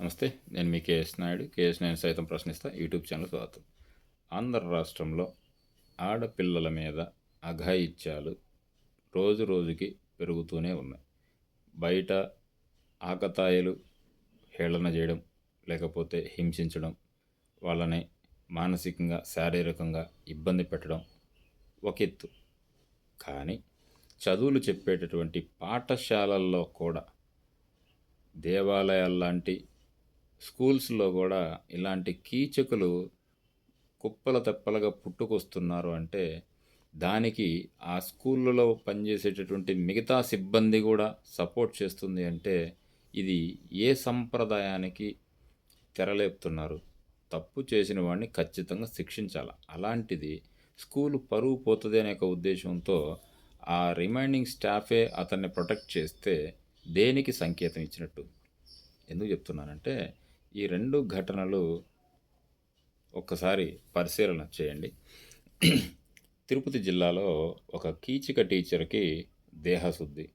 నమస్తే నేను మీ KS Naidu. KS నేను సైతం ప్రశ్నిస్తా. యూట్యూబ్ ఛానల్ స్వాగతం. ఆంధ్ర రాష్ట్రంలో ఆడపిల్లల మీద అఘాయిత్యాలు రోజు రోజుకి పెరుగుతూనే ఉన్నాయి. బయట ఆకతాయిలు హేళన చేయడం లేకపోతే హింసించడం వాళ్ళని మానసికంగా శారీరకంగా ఇబ్బంది పెట్టడం ఒక ఎత్తు. కానీ చదువులు చెప్పేటటువంటి పాఠశాలల్లో కూడా దేవాలయాల లాంటి స్కూల్స్లో కూడా ఇలాంటి కీచకులు కుప్పల తెప్పలుగా పుట్టుకొస్తున్నారు అంటే దానికి ఆ స్కూళ్ళలో పనిచేసేటటువంటి మిగతా సిబ్బంది కూడా సపోర్ట్ చేస్తుంది అంటే ఇది ఏ సంప్రదాయానికి తెరలేపుతున్నారు? తప్పు చేసిన వాడిని ఖచ్చితంగా శిక్షించాలి? అలాంటిది స్కూల్ పరువు పోతుంది అనే ఒక ఉద్దేశంతో ఆ రిమైండింగ్ స్టాఫే అతన్ని ప్రొటెక్ట్ చేస్తే దేనికి సంకేతం ఇచ్చినట్టు? ఎందుకు చెప్తున్నానంటే ఈ రెండు ఘటనలు ఒక్కసారి పరిశీలన చేయండి. తిరుపతి జిల్లాలో ఒక కీచిక టీచర్కి దేహశుద్ధి.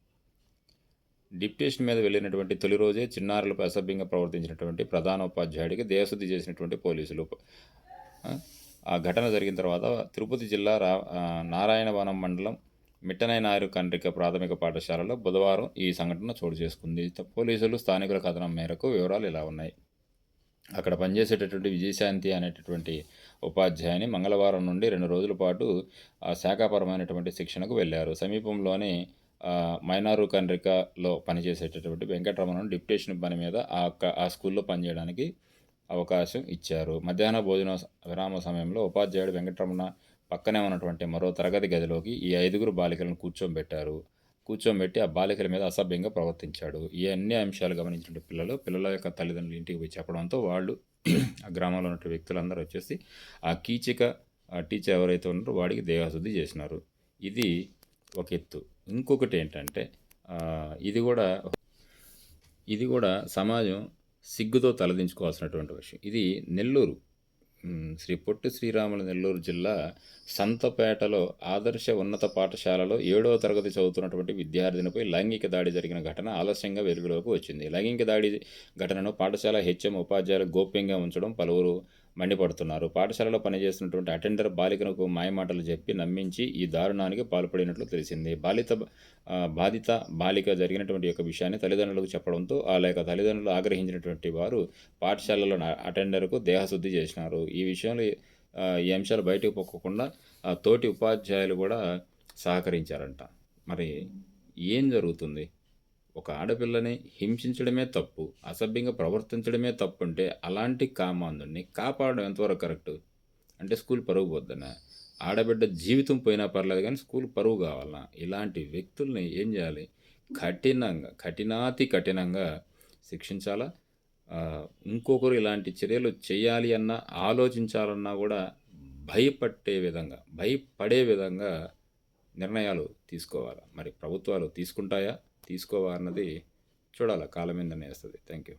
డిప్యూటేషన్ మీద వెళ్ళినటువంటి తొలి రోజే చిన్నారులపై అసభ్యంగా ప్రవర్తించినటువంటి ప్రధాన ఉపాధ్యాయుడికి దేహశుద్ధి చేసినటువంటి పోలీసులు. ఆ ఘటన జరిగిన తర్వాత తిరుపతి జిల్లా రా నారాయణవనం మండలం మిట్టనైనారు కండ్రిక ప్రాథమిక పాఠశాలలో బుధవారం ఈ సంఘటన చోటు చేసుకుంది. పోలీసులు స్థానికుల కథనం మేరకు వివరాలు ఇలా ఉన్నాయి. అక్కడ పనిచేసేటటువంటి విజయశాంతి అనేటటువంటి ఉపాధ్యాయుని మంగళవారం నుండి రెండు రోజుల పాటు శాఖాపరమైనటువంటి శిక్షణకు వెళ్ళారు. సమీపంలోని మైనారు కండ్రికలో పనిచేసేటటువంటి వెంకటరమణను డిప్యుటేషన్ పని మీద ఆ ఆ స్కూల్లో పనిచేయడానికి అవకాశం ఇచ్చారు. మధ్యాహ్న భోజన విరామ సమయంలో ఉపాధ్యాయుడు వెంకటరమణ పక్కనే ఉన్నటువంటి మరో తరగతి గదిలోకి ఈ ఐదుగురు బాలికలను కూర్చోబెట్టారు. కూర్చోబెట్టి ఆ బాలికల మీద అసభ్యంగా ప్రవర్తించాడు. ఈ అన్ని అంశాలు గమనించిన పిల్లలు పిల్లల యొక్క తల్లిదండ్రులు ఇంటికి పోయి చెప్పడంతో వాళ్ళు ఆ గ్రామంలో ఉన్న వ్యక్తులందరూ వచ్చేసి ఆ కీచిక టీచర్ ఎవరైతే ఉన్నారో వాడికి దేవాశుద్ధి చేసినారు. ఇది ఒక ఎత్తు. ఇంకొకటి ఏంటంటే ఇది కూడా ఇది కూడా సమాజం సిగ్గుతో తలదించుకోవాల్సినటువంటి విషయం. ఇది నెల్లూరు శ్రీ పొట్టి శ్రీరాముల నెల్లూరు జిల్లా సంతపేటలో ఆదర్శ ఉన్నత పాఠశాలలో ఏడవ తరగతి చదువుతున్నటువంటి విద్యార్థినిపై లైంగిక దాడి జరిగిన ఘటన ఆలస్యంగా వెలుగులోకి వచ్చింది. లైంగిక దాడి ఘటనను పాఠశాల హెచ్ఎం ఉపాధ్యాయులు గోప్యంగా ఉంచడం పలువురు మండిపడుతున్నారు. పాఠశాలలో పనిచేస్తున్నటువంటి అటెండర్ బాలికలకు మాయమాటలు చెప్పి నమ్మించి ఈ దారుణానికి పాల్పడినట్లు తెలిసింది. బాలిత బాధిత బాలిక జరిగినటువంటి యొక్క విషయాన్ని తల్లిదండ్రులకు చెప్పడంతో ఆ లేక తల్లిదండ్రులు ఆగ్రహించినటువంటి వారు పాఠశాలలో అటెండర్కు దేహశుద్ధి చేసినారు. ఈ విషయంలో ఈ అంశాలు బయటకు పొక్కకుండా తోటి ఉపాధ్యాయులు కూడా సహకరించారంట. మరి ఏం జరుగుతుంది? ఒక ఆడపిల్లని హింసించడమే తప్పు అసభ్యంగా ప్రవర్తించడమే తప్పు అంటే అలాంటి కామాంధుడిని కాపాడడం ఎంతవరకు కరెక్ట్? అంటే స్కూల్ పరుగు పోద్దనా? ఆడబిడ్డ జీవితం పోయినా పర్లేదు కానీ స్కూల్ పరువు కావాలన్నా ఇలాంటి వ్యక్తుల్ని ఏం చేయాలి? కఠినంగా కఠినాతి కఠినంగా శిక్షించాలా? ఇంకొకరు ఇలాంటి చర్యలు చేయాలి అన్నా ఆలోచించాలన్నా కూడా భయపట్టే విధంగా భయపడే విధంగా నిర్ణయాలు తీసుకోవాలి? మరి ప్రభుత్వాలు తీసుకుంటాయా? తీసుకోవా అన్నది చూడాలి కాలం మీద నిర్ణయిస్తుంది థ్యాంక్ యూ